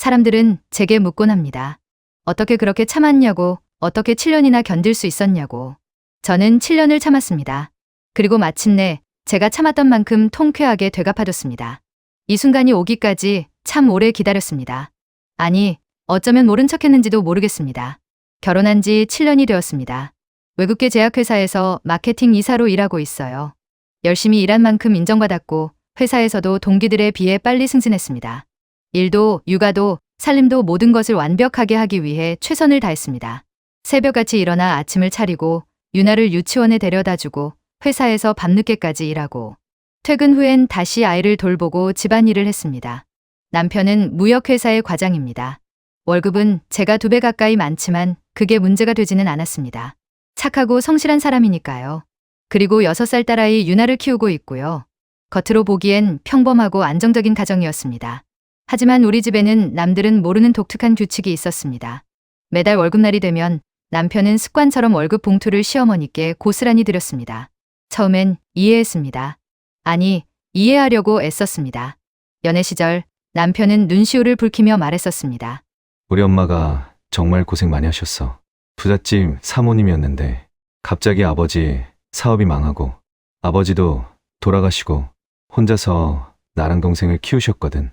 사람들은 제게 묻곤 합니다. 어떻게 그렇게 참았냐고, 어떻게 7년이나 견딜 수 있었냐고. 저는 7년을 참았습니다. 그리고 마침내 제가 참았던 만큼 통쾌하게 되갚아줬습니다. 이 순간이 오기까지 참 오래 기다렸습니다. 아니, 어쩌면 모른 척 했는지도 모르겠습니다. 결혼한 지 7년이 되었습니다. 외국계 제약회사에서 마케팅 이사로 일하고 있어요. 열심히 일한 만큼 인정받았고 회사에서도 동기들에 비해 빨리 승진했습니다. 일도 육아도 살림도 모든 것을 완벽하게 하기 위해 최선을 다했습니다. 새벽같이 일어나 아침을 차리고 유나를 유치원에 데려다 주고 회사에서 밤늦게까지 일하고 퇴근 후엔 다시 아이를 돌보고 집안일을 했습니다. 남편은 무역회사의 과장입니다. 월급은 제가 두 배 가까이 많지만 그게 문제가 되지는 않았습니다. 착하고 성실한 사람이니까요. 그리고 6살 딸아이 유나를 키우고 있고요. 겉으로 보기엔 평범하고 안정적인 가정이었습니다. 하지만 우리 집에는 남들은 모르는 독특한 규칙이 있었습니다. 매달 월급날이 되면 남편은 습관처럼 월급 봉투를 시어머니께 고스란히 드렸습니다. 처음엔 이해했습니다. 아니, 이해하려고 애썼습니다. 연애 시절 남편은 눈시울을 붉히며 말했었습니다. 우리 엄마가 정말 고생 많이 하셨어. 부잣집 사모님이었는데 갑자기 아버지 사업이 망하고 아버지도 돌아가시고 혼자서 나랑 동생을 키우셨거든.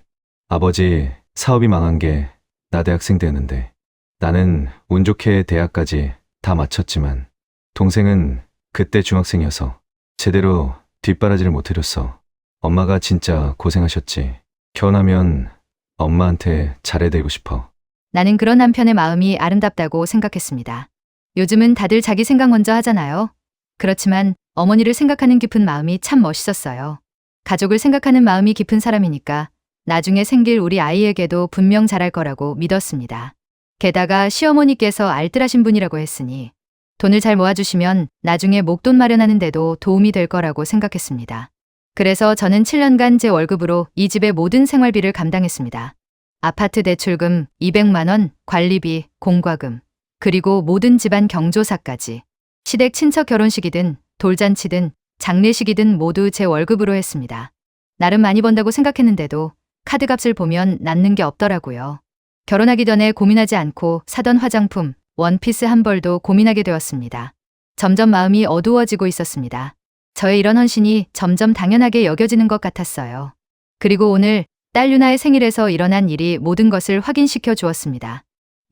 아버지 사업이 망한 게 나 대학생 때였는데 나는 운 좋게 대학까지 다 마쳤지만 동생은 그때 중학생이어서 제대로 뒷바라지를 못 해줬어. 엄마가 진짜 고생하셨지. 결혼하면 엄마한테 잘해드리고 싶어. 나는 그런 남편의 마음이 아름답다고 생각했습니다. 요즘은 다들 자기 생각 먼저 하잖아요. 그렇지만 어머니를 생각하는 깊은 마음이 참 멋있었어요. 가족을 생각하는 마음이 깊은 사람이니까 나중에 생길 우리 아이에게도 분명 잘할 거라고 믿었습니다. 게다가 시어머니께서 알뜰하신 분이라고 했으니 돈을 잘 모아주시면 나중에 목돈 마련하는데도 도움이 될 거라고 생각했습니다. 그래서 저는 7년간 제 월급으로 이 집의 모든 생활비를 감당했습니다. 아파트 대출금 200만 원, 관리비, 공과금, 그리고 모든 집안 경조사까지. 시댁 친척 결혼식이든 돌잔치든 장례식이든 모두 제 월급으로 했습니다. 나름 많이 번다고 생각했는데도 카드 값을 보면 남는 게 없더라고요. 결혼하기 전에 고민하지 않고 사던 화장품, 원피스 한 벌도 고민하게 되었습니다. 점점 마음이 어두워지고 있었습니다. 저의 이런 헌신이 점점 당연하게 여겨지는 것 같았어요. 그리고 오늘 딸 유나의 생일에서 일어난 일이 모든 것을 확인시켜 주었습니다.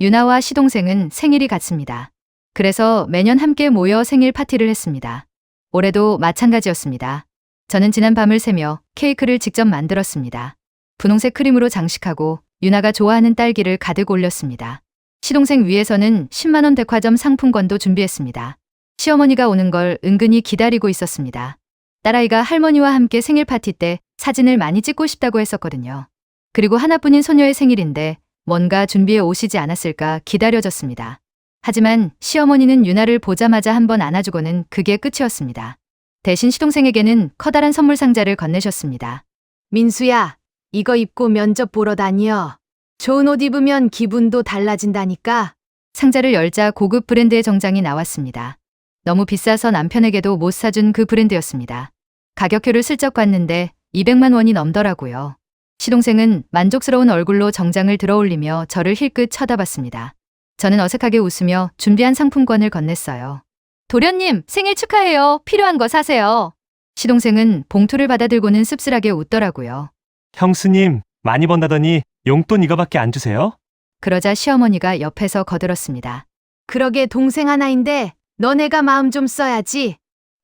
유나와 시동생은 생일이 같습니다. 그래서 매년 함께 모여 생일 파티를 했습니다. 올해도 마찬가지였습니다. 저는 지난 밤을 새며 케이크를 직접 만들었습니다. 분홍색 크림으로 장식하고 유나가 좋아하는 딸기를 가득 올렸습니다. 시동생 위에서는 10만원 백화점 상품권도 준비했습니다. 시어머니가 오는 걸 은근히 기다리고 있었습니다. 딸아이가 할머니와 함께 생일 파티 때 사진을 많이 찍고 싶다고 했었거든요. 그리고 하나뿐인 소녀의 생일인데 뭔가 준비해 오시지 않았을까 기다려졌습니다. 하지만 시어머니는 유나를 보자마자 한번 안아주고는 그게 끝이었습니다. 대신 시동생에게는 커다란 선물 상자를 건네셨습니다. 민수야, 이거 입고 면접 보러 다녀. 좋은 옷 입으면 기분도 달라진다니까. 상자를 열자 고급 브랜드의 정장이 나왔습니다. 너무 비싸서 남편에게도 못 사준 그 브랜드였습니다. 가격표를 슬쩍 봤는데 200만 원이 넘더라고요. 시동생은 만족스러운 얼굴로 정장을 들어올리며 저를 힐끗 쳐다봤습니다. 저는 어색하게 웃으며 준비한 상품권을 건넸어요. 도련님, 생일 축하해요. 필요한 거 사세요. 시동생은 봉투를 받아들고는 씁쓸하게 웃더라고요. 형수님, 많이 번다더니 용돈 이거밖에 안 주세요? 그러자 시어머니가 옆에서 거들었습니다. 그러게 동생 하나인데 너네가 마음 좀 써야지.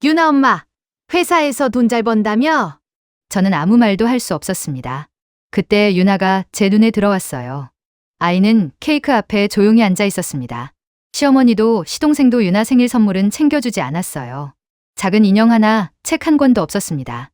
유나 엄마, 회사에서 돈 잘 번다며? 저는 아무 말도 할 수 없었습니다. 그때 유나가 제 눈에 들어왔어요. 아이는 케이크 앞에 조용히 앉아 있었습니다. 시어머니도 시동생도 유나 생일 선물은 챙겨주지 않았어요. 작은 인형 하나, 책 한 권도 없었습니다.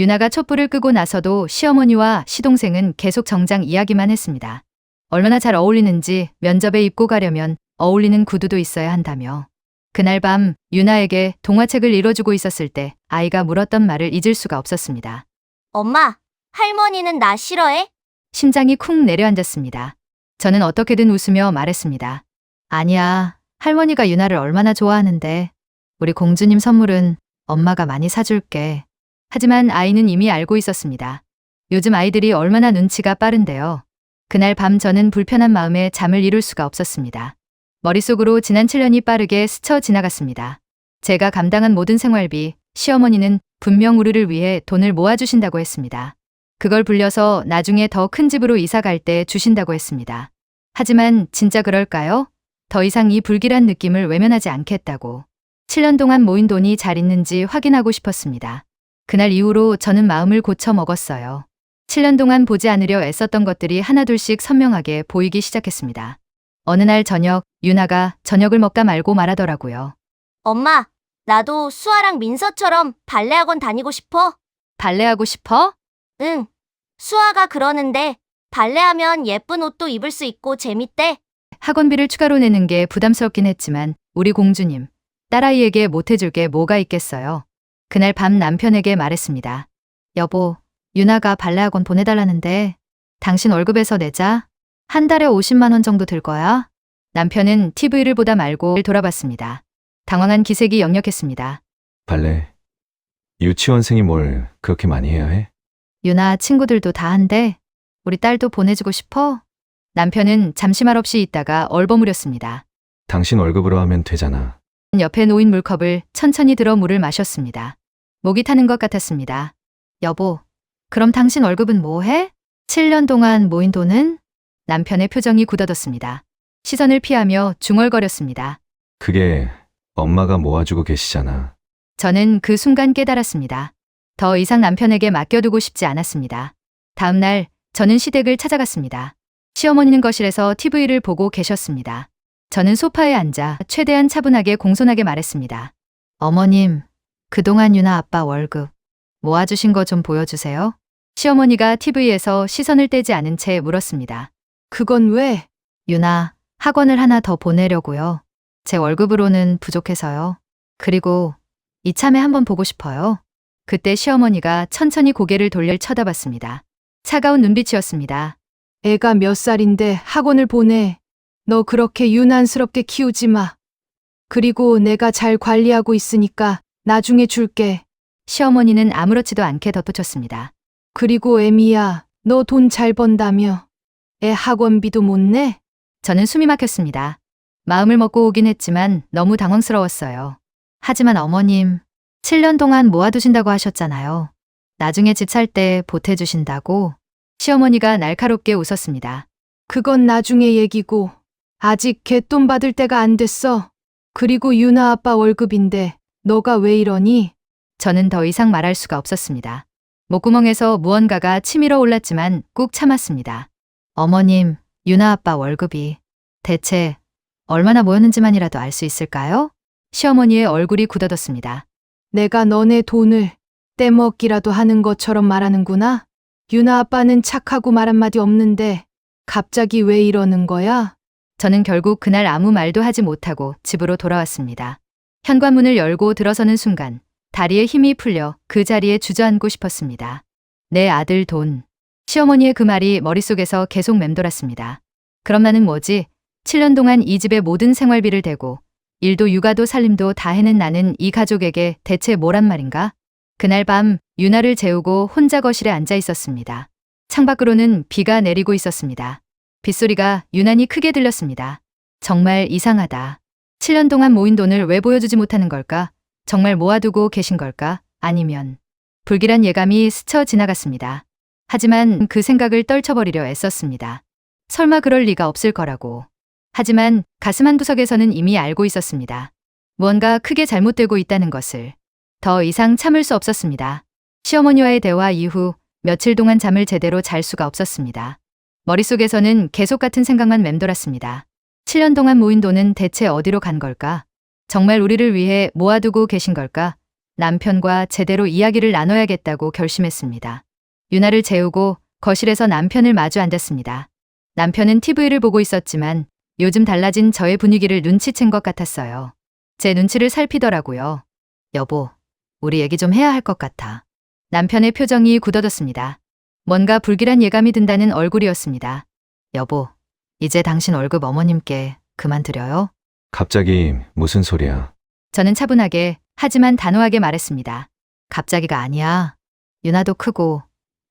유나가 촛불을 끄고 나서도 시어머니와 시동생은 계속 정장 이야기만 했습니다. 얼마나 잘 어울리는지 면접에 입고 가려면 어울리는 구두도 있어야 한다며. 그날 밤 유나에게 동화책을 읽어주고 있었을 때 아이가 물었던 말을 잊을 수가 없었습니다. 엄마, 할머니는 나 싫어해? 심장이 쿵 내려앉았습니다. 저는 어떻게든 웃으며 말했습니다. 아니야, 할머니가 유나를 얼마나 좋아하는데. 우리 공주님 선물은 엄마가 많이 사줄게. 하지만 아이는 이미 알고 있었습니다. 요즘 아이들이 얼마나 눈치가 빠른데요. 그날 밤 저는 불편한 마음에 잠을 이룰 수가 없었습니다. 머릿속으로 지난 7년이 빠르게 스쳐 지나갔습니다. 제가 감당한 모든 생활비, 시어머니는 분명 우리를 위해 돈을 모아주신다고 했습니다. 그걸 불려서 나중에 더 큰 집으로 이사 갈 때 주신다고 했습니다. 하지만 진짜 그럴까요? 더 이상 이 불길한 느낌을 외면하지 않겠다고. 7년 동안 모인 돈이 잘 있는지 확인하고 싶었습니다. 그날 이후로 저는 마음을 고쳐 먹었어요. 7년 동안 보지 않으려 애썼던 것들이 하나둘씩 선명하게 보이기 시작했습니다. 어느 날 저녁, 유나가 저녁을 먹다 말고 말하더라고요. 엄마, 나도 수아랑 민서처럼 발레 학원 다니고 싶어. 발레하고 싶어? 응. 수아가 그러는데 발레하면 예쁜 옷도 입을 수 있고 재밌대. 학원비를 추가로 내는 게 부담스럽긴 했지만 우리 공주님, 딸아이에게 못해줄 게 뭐가 있겠어요. 그날 밤 남편에게 말했습니다. 여보, 유나가 발레학원 보내달라는데 당신 월급에서 내자. 한 달에 50만 원 정도 들 거야. 남편은 TV를 보다 말고 돌아봤습니다. 당황한 기색이 역력했습니다. 발레. 유치원생이 뭘 그렇게 많이 해야 해? 유나 친구들도 다 한대. 우리 딸도 보내주고 싶어? 남편은 잠시 말 없이 있다가 얼버무렸습니다. 당신 월급으로 하면 되잖아. 옆에 놓인 물컵을 천천히 들어 물을 마셨습니다. 목이 타는 것 같았습니다. 여보, 그럼 당신 월급은 뭐 해? 7년 동안 모인 돈은? 남편의 표정이 굳어졌습니다. 시선을 피하며 중얼거렸습니다. 그게 엄마가 모아주고 계시잖아. 저는 그 순간 깨달았습니다. 더 이상 남편에게 맡겨두고 싶지 않았습니다. 다음 날 저는 시댁을 찾아갔습니다. 시어머니는 거실에서 TV를 보고 계셨습니다. 저는 소파에 앉아 최대한 차분하게 공손하게 말했습니다. 어머님, 그동안 유나 아빠 월급 모아주신 거 좀 보여주세요. 시어머니가 TV에서 시선을 떼지 않은 채 물었습니다. 그건 왜? 유나, 학원을 하나 더 보내려고요. 제 월급으로는 부족해서요. 그리고 이참에 한번 보고 싶어요. 그때 시어머니가 천천히 고개를 돌려 쳐다봤습니다. 차가운 눈빛이었습니다. 애가 몇 살인데 학원을 보내. 너 그렇게 유난스럽게 키우지 마. 그리고 내가 잘 관리하고 있으니까 나중에 줄게. 시어머니는 아무렇지도 않게 덧붙였습니다. 그리고 에미야, 너 돈 잘 번다며. 애 학원비도 못 내? 저는 숨이 막혔습니다. 마음을 먹고 오긴 했지만 너무 당황스러웠어요. 하지만 어머님, 7년 동안 모아두신다고 하셨잖아요. 나중에 집 살 때 보태주신다고. 시어머니가 날카롭게 웃었습니다. 그건 나중에 얘기고. 아직 갯돈 받을 때가 안 됐어. 그리고 유나 아빠 월급인데 너가 왜 이러니? 저는 더 이상 말할 수가 없었습니다. 목구멍에서 무언가가 치밀어 올랐지만 꾹 참았습니다. 어머님, 유나 아빠 월급이 대체 얼마나 모였는지만이라도 알 수 있을까요? 시어머니의 얼굴이 굳어졌습니다. 내가 너네 돈을 떼먹기라도 하는 것처럼 말하는구나. 유나 아빠는 착하고 말 한마디 없는데 갑자기 왜 이러는 거야? 저는 결국 그날 아무 말도 하지 못하고 집으로 돌아왔습니다. 현관문을 열고 들어서는 순간 다리에 힘이 풀려 그 자리에 주저앉고 싶었습니다. 내 아들 돈. 시어머니의 그 말이 머릿속에서 계속 맴돌았습니다. 그럼 나는 뭐지? 7년 동안 이 집의 모든 생활비를 대고 일도 육아도 살림도 다 해낸 나는 이 가족에게 대체 뭐란 말인가? 그날 밤 유나를 재우고 혼자 거실에 앉아 있었습니다. 창밖으로는 비가 내리고 있었습니다. 빗소리가 유난히 크게 들렸습니다. 정말 이상하다. 7년 동안 모인 돈을 왜 보여주지 못하는 걸까? 정말 모아두고 계신 걸까? 아니면 불길한 예감이 스쳐 지나갔습니다. 하지만 그 생각을 떨쳐버리려 애썼습니다. 설마 그럴 리가 없을 거라고. 하지만 가슴 한 구석에서는 이미 알고 있었습니다. 무언가 크게 잘못되고 있다는 것을. 더 이상 참을 수 없었습니다. 시어머니와의 대화 이후 며칠 동안 잠을 제대로 잘 수가 없었습니다. 머릿속에서는 계속 같은 생각만 맴돌았습니다. 7년 동안 모인 돈은 대체 어디로 간 걸까? 정말 우리를 위해 모아두고 계신 걸까? 남편과 제대로 이야기를 나눠야겠다고 결심했습니다. 유나를 재우고 거실에서 남편을 마주 앉았습니다. 남편은 TV를 보고 있었지만 요즘 달라진 저의 분위기를 눈치챈 것 같았어요. 제 눈치를 살피더라고요. 여보, 우리 얘기 좀 해야 할 것 같아. 남편의 표정이 굳어졌습니다. 뭔가 불길한 예감이 든다는 얼굴이었습니다. 여보, 이제 당신 월급 어머님께 그만 드려요? 갑자기 무슨 소리야? 저는 차분하게 하지만 단호하게 말했습니다. 갑자기가 아니야. 유나도 크고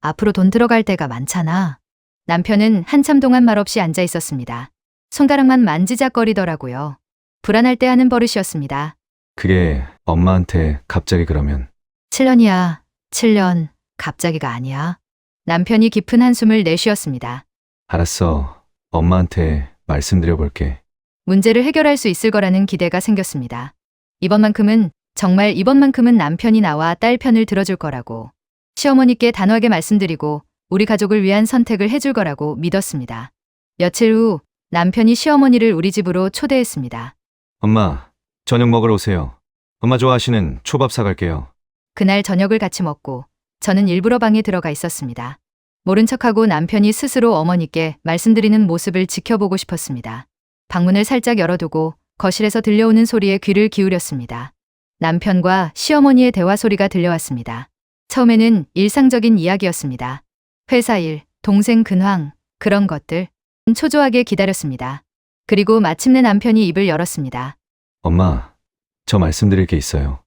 앞으로 돈 들어갈 때가 많잖아. 남편은 한참 동안 말없이 앉아 있었습니다. 손가락만 만지작거리더라고요. 불안할 때 하는 버릇이었습니다. 그게 엄마한테 갑자기 그러면 7년이야. 7년. 갑자기가 아니야. 남편이 깊은 한숨을 내쉬었습니다. 알았어. 엄마한테 말씀드려 볼게. 문제를 해결할 수 있을 거라는 기대가 생겼습니다. 이번만큼은 정말 이번만큼은 남편이 나와 딸 편을 들어줄 거라고 시어머니께 단호하게 말씀드리고 우리 가족을 위한 선택을 해줄 거라고 믿었습니다. 며칠 후 남편이 시어머니를 우리 집으로 초대했습니다. 엄마, 저녁 먹으러 오세요. 엄마 좋아하시는 초밥 사갈게요. 그날 저녁을 같이 먹고 저는 일부러 방에 들어가 있었습니다. 모른 척하고 남편이 스스로 어머니께 말씀드리는 모습을 지켜보고 싶었습니다. 방문을 살짝 열어두고 거실에서 들려오는 소리에 귀를 기울였습니다. 남편과 시어머니의 대화 소리가 들려왔습니다. 처음에는 일상적인 이야기였습니다. 회사 일, 동생 근황, 그런 것들. 초조하게 기다렸습니다. 그리고 마침내 남편이 입을 열었습니다. 엄마, 저 말씀드릴 게 있어요.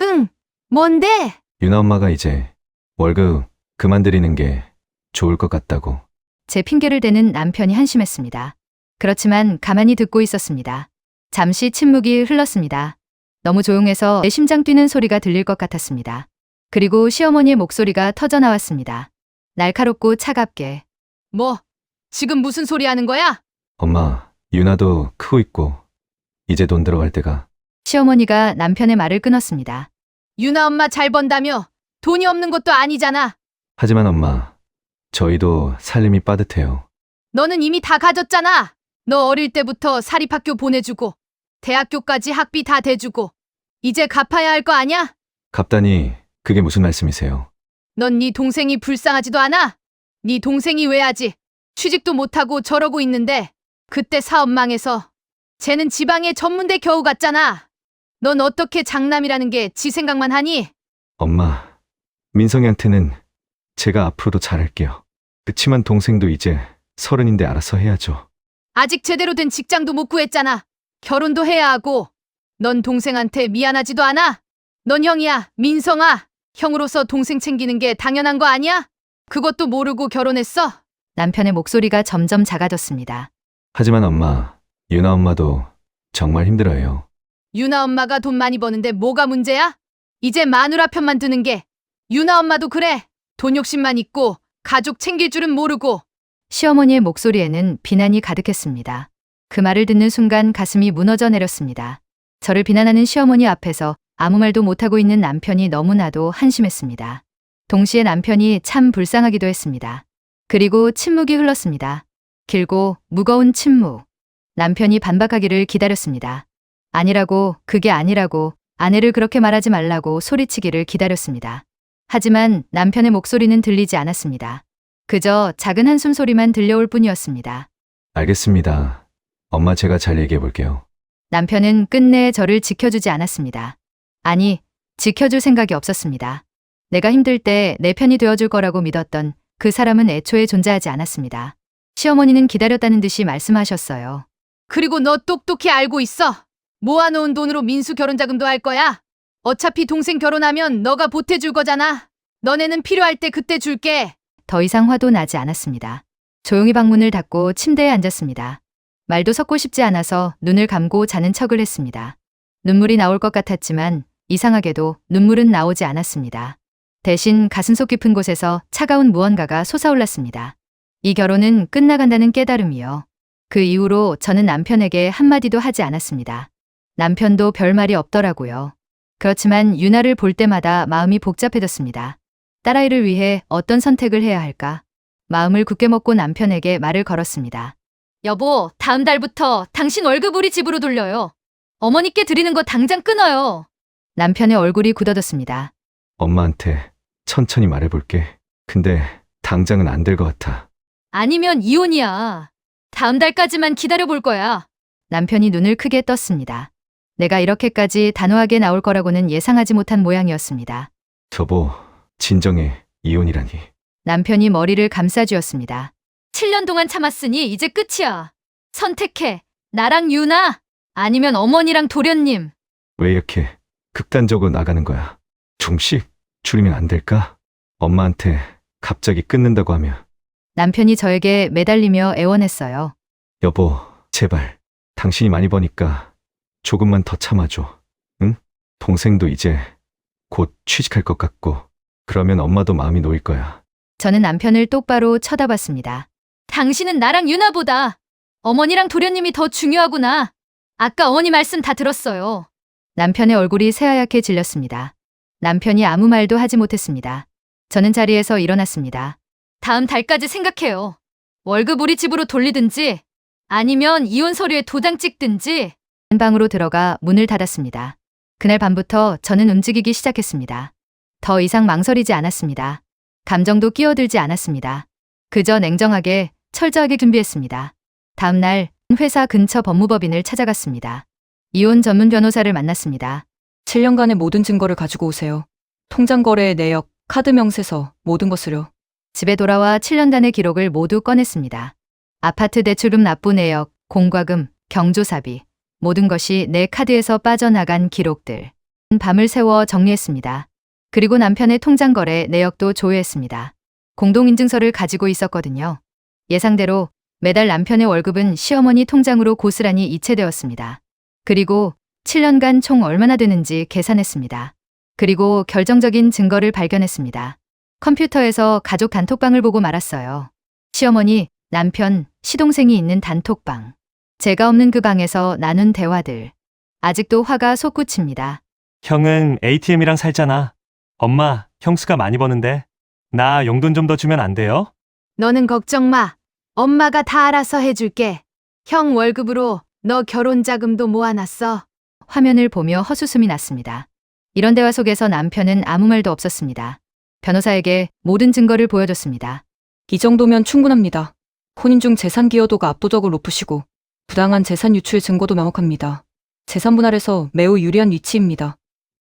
응, 뭔데? 유나 엄마가 이제 월급 그만 드리는 게 좋을 것 같다고. 제 핑계를 대는 남편이 한심했습니다. 그렇지만 가만히 듣고 있었습니다. 잠시 침묵이 흘렀습니다. 너무 조용해서 내 심장 뛰는 소리가 들릴 것 같았습니다. 그리고 시어머니의 목소리가 터져 나왔습니다. 날카롭고 차갑게. 뭐, 지금 무슨 소리 하는 거야? 엄마, 유나도 크고 있고 이제 돈 들어갈 때가 시어머니가 남편의 말을 끊었습니다. 유나 엄마 잘 번다며 돈이 없는 것도 아니잖아. 하지만 엄마, 저희도 살림이 빠듯해요. 너는 이미 다 가졌잖아. 너 어릴 때부터 사립학교 보내주고 대학교까지 학비 다 대주고 이제 갚아야 할 거 아냐? 갑다니 그게 무슨 말씀이세요? 넌 네 동생이 불쌍하지도 않아? 네 동생이 왜 하지? 취직도 못하고 저러고 있는데 그때 사업 망해서 쟤는 지방에 전문대 겨우 갔잖아. 넌 어떻게 장남이라는 게 지 생각만 하니? 엄마, 민성이한테는 제가 앞으로도 잘할게요. 그치만 동생도 이제 서른인데 알아서 해야죠. 아직 제대로 된 직장도 못 구했잖아. 결혼도 해야 하고. 넌 동생한테 미안하지도 않아? 넌 형이야, 민성아. 형으로서 동생 챙기는 게 당연한 거 아니야? 그것도 모르고 결혼했어? 남편의 목소리가 점점 작아졌습니다. 하지만 엄마, 유나 엄마도 정말 힘들어요. 유나 엄마가 돈 많이 버는데 뭐가 문제야? 이제 마누라 편만 드는 게. 유나 엄마도 그래. 돈 욕심만 있고 가족 챙길 줄은 모르고. 시어머니의 목소리에는 비난이 가득했습니다. 그 말을 듣는 순간 가슴이 무너져 내렸습니다. 저를 비난하는 시어머니 앞에서 아무 말도 못하고 있는 남편이 너무나도 한심했습니다. 동시에 남편이 참 불쌍하기도 했습니다. 그리고 침묵이 흘렀습니다. 길고 무거운 침묵. 남편이 반박하기를 기다렸습니다. 아니라고, 그게 아니라고, 아내를 그렇게 말하지 말라고 소리치기를 기다렸습니다. 하지만 남편의 목소리는 들리지 않았습니다. 그저 작은 한숨 소리만 들려올 뿐이었습니다. 알겠습니다. 엄마 제가 잘 얘기해 볼게요. 남편은 끝내 저를 지켜주지 않았습니다. 아니, 지켜줄 생각이 없었습니다. 내가 힘들 때 내 편이 되어줄 거라고 믿었던 그 사람은 애초에 존재하지 않았습니다. 시어머니는 기다렸다는 듯이 말씀하셨어요. 그리고 너 똑똑히 알고 있어. 모아놓은 돈으로 민수 결혼 자금도 할 거야. 어차피 동생 결혼하면 너가 보태줄 거잖아. 너네는 필요할 때 그때 줄게. 더 이상 화도 나지 않았습니다. 조용히 방문을 닫고 침대에 앉았습니다. 말도 섞고 싶지 않아서 눈을 감고 자는 척을 했습니다. 눈물이 나올 것 같았지만 이상하게도 눈물은 나오지 않았습니다. 대신 가슴속 깊은 곳에서 차가운 무언가가 솟아올랐습니다. 이 결혼은 끝나간다는 깨달음이요. 그 이후로 저는 남편에게 한마디도 하지 않았습니다. 남편도 별 말이 없더라고요. 그렇지만 유나를 볼 때마다 마음이 복잡해졌습니다. 딸아이를 위해 어떤 선택을 해야 할까? 마음을 굳게 먹고 남편에게 말을 걸었습니다. 여보, 다음 달부터 당신 월급 우리 집으로 돌려요. 어머니께 드리는 거 당장 끊어요. 남편의 얼굴이 굳어졌습니다. 엄마한테 천천히 말해 볼게. 근데 당장은 안 될 것 같아. 아니면 이혼이야. 다음 달까지만 기다려 볼 거야. 남편이 눈을 크게 떴습니다. 내가 이렇게까지 단호하게 나올 거라고는 예상하지 못한 모양이었습니다. 여보, 진정해. 이혼이라니. 남편이 머리를 감싸주었습니다. 7년 동안 참았으니 이제 끝이야. 선택해. 나랑 유나 아니면 어머니랑 도련님. 왜 이렇게 극단적으로 나가는 거야? 좀씩 줄이면 안 될까? 엄마한테 갑자기 끊는다고 하면 남편이 저에게 매달리며 애원했어요. 여보, 제발. 당신이 많이 버니까 조금만 더 참아줘. 응? 동생도 이제 곧 취직할 것 같고, 그러면 엄마도 마음이 놓일 거야. 저는 남편을 똑바로 쳐다봤습니다. 당신은 나랑 유나보다 어머니랑 도련님이 더 중요하구나. 아까 어머니 말씀 다 들었어요. 남편의 얼굴이 새하얗게 질렸습니다. 남편이 아무 말도 하지 못했습니다. 저는 자리에서 일어났습니다. 다음 달까지 생각해요. 월급 우리 집으로 돌리든지 아니면 이혼 서류에 도장 찍든지 한 방으로 들어가 문을 닫았습니다. 그날 밤부터 저는 움직이기 시작했습니다. 더 이상 망설이지 않았습니다. 감정도 끼어들지 않았습니다. 그저 냉정하게 철저하게 준비했습니다. 다음 날 회사 근처 법무법인을 찾아갔습니다. 이혼 전문 변호사를 만났습니다. 7년간의 모든 증거를 가지고 오세요. 통장 거래의 내역, 카드 명세서, 모든 것을요. 집에 돌아와 7년간의 기록을 모두 꺼냈습니다. 아파트 대출금 납부 내역, 공과금, 경조사비, 모든 것이 내 카드에서 빠져나간 기록들. 밤을 새워 정리했습니다. 그리고 남편의 통장 거래 내역도 조회했습니다. 공동인증서를 가지고 있었거든요. 예상대로 매달 남편의 월급은 시어머니 통장으로 고스란히 이체되었습니다. 그리고 7년간 총 얼마나 되는지 계산했습니다. 그리고 결정적인 증거를 발견했습니다. 컴퓨터에서 가족 단톡방을 보고 말았어요. 시어머니, 남편, 시동생이 있는 단톡방. 제가 없는 그 방에서 나눈 대화들. 아직도 화가 솟구칩니다. 형은 ATM이랑 살잖아. 엄마, 형수가 많이 버는데. 나 용돈 좀 더 주면 안 돼요? 너는 걱정 마. 엄마가 다 알아서 해줄게. 형 월급으로 너 결혼 자금도 모아놨어. 화면을 보며 헛웃음이 났습니다. 이런 대화 속에서 남편은 아무 말도 없었습니다. 변호사에게 모든 증거를 보여줬습니다. 이 정도면 충분합니다. 혼인 중 재산 기여도가 압도적으로 높으시고 부당한 재산 유출 증거도 명확합니다. 재산 분할에서 매우 유리한 위치입니다.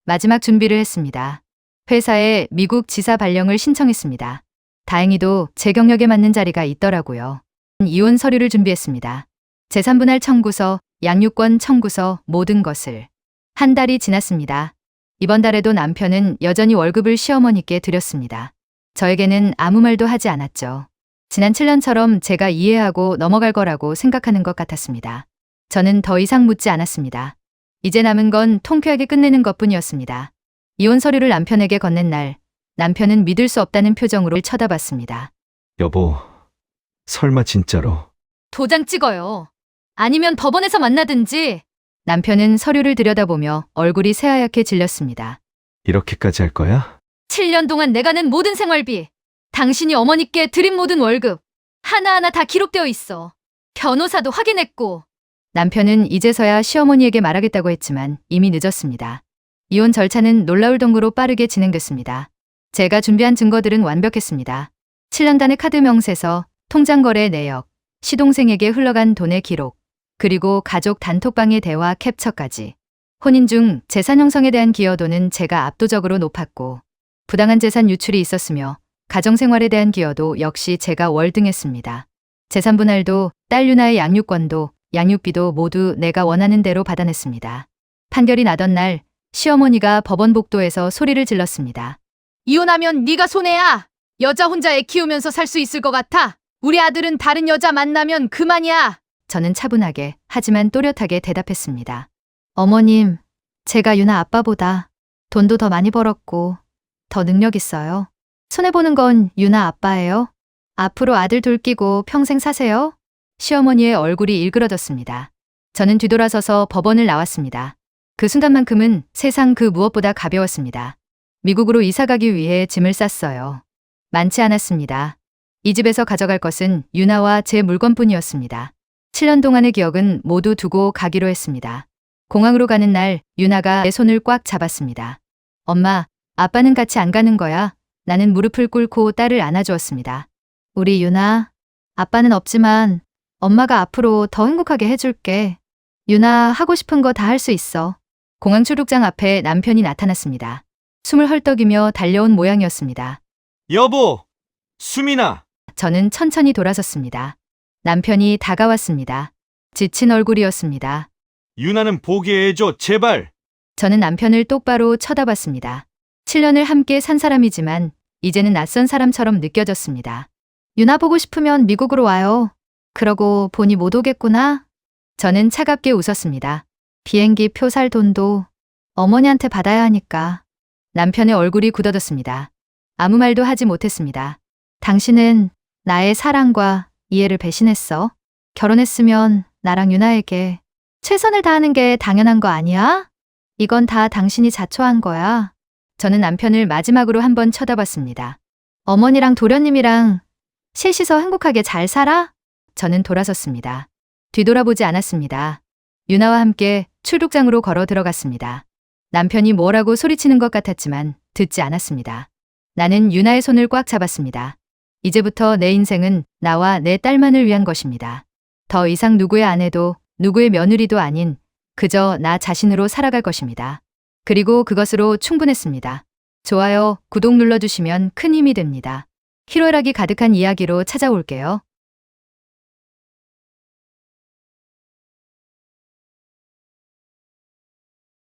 마지막 준비를 했습니다. 회사에 미국 지사 발령을 신청했습니다. 다행히도 제 경력에 맞는 자리가 있더라고요. 이혼 서류를 준비했습니다. 재산 분할 청구서, 양육권 청구서, 모든 것을. 한 달이 지났습니다. 이번 달에도 남편은 여전히 월급을 시어머니께 드렸습니다. 저에게는 아무 말도 하지 않았죠. 지난 7년처럼 제가 이해하고 넘어갈 거라고 생각하는 것 같았습니다. 저는 더 이상 묻지 않았습니다. 이제 남은 건 통쾌하게 끝내는 것 뿐이었습니다. 이혼 서류를 남편에게 건넨 날, 남편은 믿을 수 없다는 표정으로 쳐다봤습니다. 여보, 설마 진짜로. 도장 찍어요. 아니면 법원에서 만나든지. 남편은 서류를 들여다보며 얼굴이 새하얗게 질렸습니다. 이렇게까지 할 거야? 7년 동안 내가 낸 모든 생활비, 당신이 어머니께 드린 모든 월급, 하나하나 다 기록되어 있어. 변호사도 확인했고. 남편은 이제서야 시어머니에게 말하겠다고 했지만 이미 늦었습니다. 이혼 절차는 놀라울 정도로 빠르게 진행됐습니다. 제가 준비한 증거들은 완벽했습니다. 7년단의 카드 명세서, 통장 거래 내역, 시동생에게 흘러간 돈의 기록, 그리고 가족 단톡방의 대화 캡처까지. 혼인 중 재산 형성에 대한 기여도는 제가 압도적으로 높았고, 부당한 재산 유출이 있었으며, 가정생활에 대한 기여도 역시 제가 월등했습니다. 재산 분할도 딸 유나의 양육권도 양육비도 모두 내가 원하는 대로 받아냈습니다. 판결이 나던 날 시어머니가 법원 복도에서 소리를 질렀습니다. 이혼하면 네가 손해야. 여자 혼자 애 키우면서 살 수 있을 것 같아. 우리 아들은 다른 여자 만나면 그만이야. 저는 차분하게 하지만 또렷하게 대답했습니다. 어머님, 제가 유나 아빠보다 돈도 더 많이 벌었고 더 능력 있어요. 손해보는 건 유나 아빠예요. 앞으로 아들 둘 끼고 평생 사세요. 시어머니의 얼굴이 일그러졌습니다. 저는 뒤돌아서서 법원을 나왔습니다. 그 순간만큼은 세상 그 무엇보다 가벼웠습니다. 미국으로 이사 가기 위해 짐을 쌌어요. 많지 않았습니다. 이 집에서 가져갈 것은 유나와 제 물건뿐이었습니다. 7년 동안의 기억은 모두 두고 가기로 했습니다. 공항으로 가는 날 유나가 내 손을 꽉 잡았습니다. 엄마, 아빠는 같이 안 가는 거야. 나는 무릎을 꿇고 딸을 안아주었습니다. 우리 유나, 아빠는 없지만 엄마가 앞으로 더 행복하게 해줄게. 유나 하고 싶은 거 다 할 수 있어. 공항 출국장 앞에 남편이 나타났습니다. 숨을 헐떡이며 달려온 모양이었습니다. 여보, 수민아, 저는 천천히 돌아섰습니다. 남편이 다가왔습니다. 지친 얼굴이었습니다. 유나는 보게 해줘, 제발. 저는 남편을 똑바로 쳐다봤습니다. 7년을 함께 산 사람이지만 이제는 낯선 사람처럼 느껴졌습니다. 유나 보고 싶으면 미국으로 와요. 그러고 보니 못 오겠구나. 저는 차갑게 웃었습니다. 비행기 표 살 돈도 어머니한테 받아야 하니까. 남편의 얼굴이 굳어졌습니다. 아무 말도 하지 못했습니다. 당신은 나의 사랑과 이해를 배신했어. 결혼했으면 나랑 유나에게 최선을 다하는 게 당연한 거 아니야? 이건 다 당신이 자초한 거야. 저는 남편을 마지막으로 한번 쳐다봤습니다. 어머니랑 도련님이랑 셋이서 행복하게 잘 살아? 저는 돌아섰습니다. 뒤돌아보지 않았습니다. 유나와 함께 출국장으로 걸어 들어갔습니다. 남편이 뭐라고 소리치는 것 같았지만 듣지 않았습니다. 나는 유나의 손을 꽉 잡았습니다. 이제부터 내 인생은 나와 내 딸만을 위한 것입니다. 더 이상 누구의 아내도 누구의 며느리도 아닌 그저 나 자신으로 살아갈 것입니다. 그리고 그것으로 충분했습니다. 좋아요, 구독 눌러주시면 큰 힘이 됩니다. 희로애락이 가득한 이야기로 찾아올게요.